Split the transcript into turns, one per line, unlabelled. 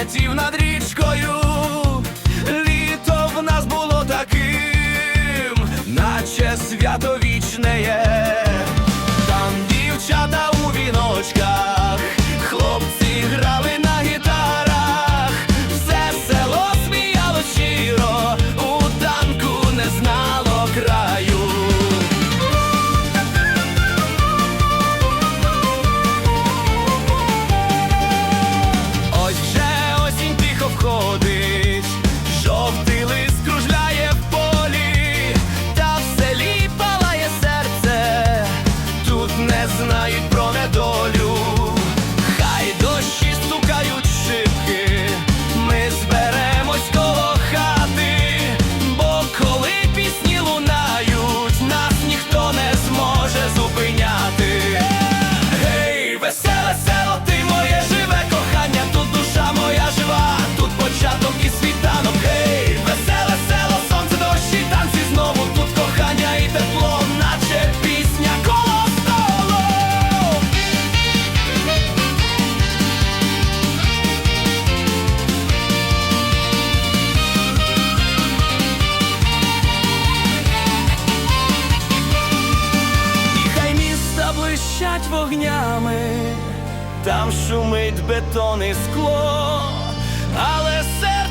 летів над річкою. вогнями, там шумить бетон і скло, але серце.